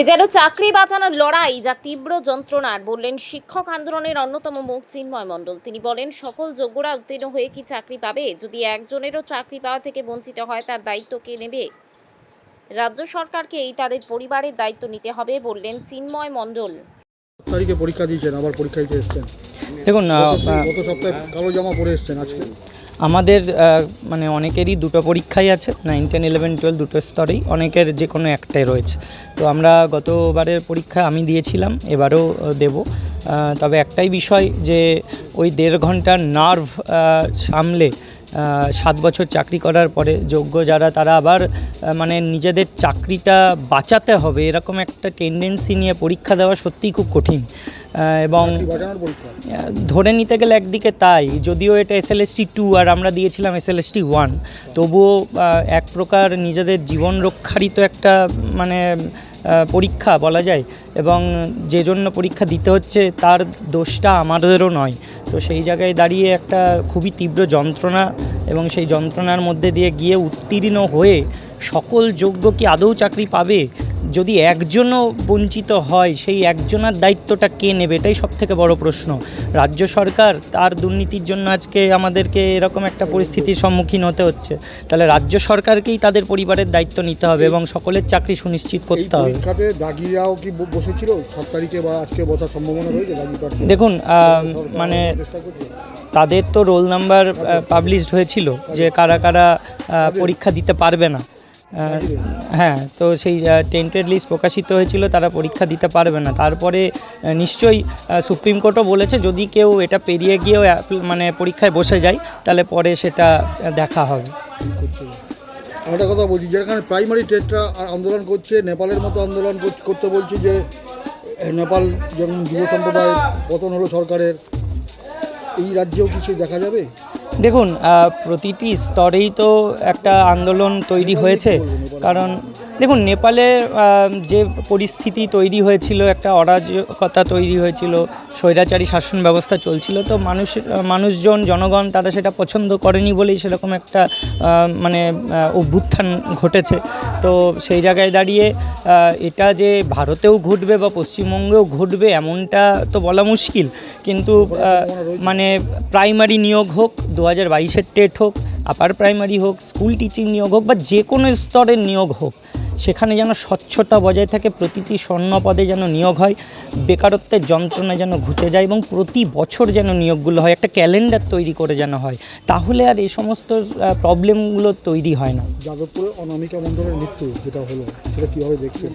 এ যেন চাকরি বাঁচানোর লড়াই যা তীব্র যন্ত্রণার বললেন শিক্ষক আন্দোলনের অন্যতম মুখ চিন্ময় মণ্ডল। তিনি বলেন সকল যোগ্যরা উত্তীর্ণ হয়ে কি চাকরি পাবে? যদি একজনেরও চাকরি পাওয়া থেকে বঞ্চিত হয় তার দায়িত্ব কে নেবে? রাজ্য সরকারকেই তাদের পরিবারের দায়িত্ব নিতে হবে বললেন চিন্ময় মণ্ডল। তারিখে পরীক্ষা দিয়েছেন আবার পরীক্ষা দিতে এসছেন। দেখুন গত সপ্তাহে কালো জামা পরে এসছেন আজকে। আমাদের মানে অনেকেরই দুটো পরীক্ষাই আছে নাইন টেন ইলেভেন টুয়েলভ দুটো স্তরেই, অনেকের যে কোনো একটাই রয়েছে। তো আমরা গতবারের পরীক্ষা আমি দিয়েছিলাম, এবারও দেব। তবে একটাই বিষয় যে ওই দেড় ঘণ্টার নার্ভ সামলে সাত বছর চাকরি করার পরে যোগ্য যারা, তারা আবার মানে নিজেদের চাকরিটা বাঁচাতে হবে, এরকম একটা টেন্ডেন্সি নিয়ে পরীক্ষা দেওয়া সত্যিই খুব কঠিন। এবং ধরে নিতে গেলে একদিকে তাই যদিও এটা এসএলএসটি টু আর আমরা দিয়েছিলাম এসএলএসটি ওয়ান তবুও এক প্রকার নিজেদের জীবন রক্ষারই তো একটা মানে পরীক্ষা বলা যায় এবং যে জন্য পরীক্ষা দিতে হচ্ছে তার দোষটা আমাদেরও নয়। তো সেই জায়গায় দাঁড়িয়ে একটা খুবই তীব্র যন্ত্রণা এবং সেই যন্ত্রণার মধ্যে দিয়ে গিয়ে উত্তীর্ণ হয়ে সকল যোগ্য কি আদৌ চাকরি পাবে? যদি একজনও বঞ্চিত হয় সেই একজনের দায়িত্বটা কে নেবে? এটাই সব থেকে বড় প্রশ্ন। রাজ্য সরকার তার দুর্নীতির জন্য আজকে আমাদেরকে এরকম একটা পরিস্থিতির সম্মুখীন হতে হচ্ছে। তাহলে রাজ্য সরকারকেই তাদের পরিবারের দায়িত্ব নিতে হবে এবং সকলের চাকরি সুনিশ্চিত করতে হবে। দাগিরাও কি বসেছিল? সাত তারিখে বা আজকে বসার সম্ভাবনা রয়েছে? দেখুন মানে তাদের তো রোল নাম্বার পাবলিশড হয়েছিল যে কারা কারা পরীক্ষা দিতে পারবে না। হ্যাঁ তো সেই টেন্টেড লিস্ট প্রকাশিত হয়েছিল তারা পরীক্ষা দিতে পারবে না। তারপরে নিশ্চয়ই সুপ্রিম কোর্টও বলেছে যদি কেউ এটা পেরিয়ে গিয়েও মানে পরীক্ষায় বসে যায় তাহলে পরে সেটা দেখা হবে। কি একটা কথা বলছি যেখানে প্রাইমারি টেস্টরা আন্দোলন করছে নেপালের মতো আন্দোলন করতে বলছে যে নেপাল যেমন যুব সম্প্রদায়ের পতন হলো সরকারের এই রাজ্যেও কিছু দেখা যাবে? দেখুন প্রতিটি স্তরেই তো একটা আন্দোলন তৈরি হয়েছে। কারণ, দেখুন, নেপালে যে পরিস্থিতি তৈরি হয়েছিল, একটা অরাজকতা তৈরি হয়েছিল, স্বৈরাচারী শাসন ব্যবস্থা চলছিল, তো মানুষ, মানুষজন, জনগণ তারা সেটা পছন্দ করেনি বলেই সেরকম একটা মানে অভ্যুত্থান ঘটেছে। তো সেই জায়গায় দাঁড়িয়ে এটা যে ভারতেও ঘটবে বা পশ্চিমবঙ্গেও ঘটবে এমনটা তো বলা মুশকিল। কিন্তু মানে প্রাইমারি নিয়োগ হোক, দু হাজার বাইশের টেট হোক আপার প্রাইমারি হোক স্কুল টিচিং নিয়োগ হোক বা যে কোনো স্তরের নিয়োগ হোক, সেখানে যেন স্বচ্ছতা বজায় থাকে, প্রতিটি স্বর্ণপদে যেন নিয়োগ হয়, বেকারত্বের যন্ত্রণা যেন ঘুচে যায় এবং প্রতি বছর যেন নিয়োগগুলো হয়, একটা ক্যালেন্ডার তৈরি করে যেন হয়, তাহলে আর এই সমস্ত প্রবলেমগুলো তৈরি হয় না। যাদবপুরে অনামিকা মণ্ডলের মৃত্যু যেটা হলো, সেটা কীভাবে দেখছেন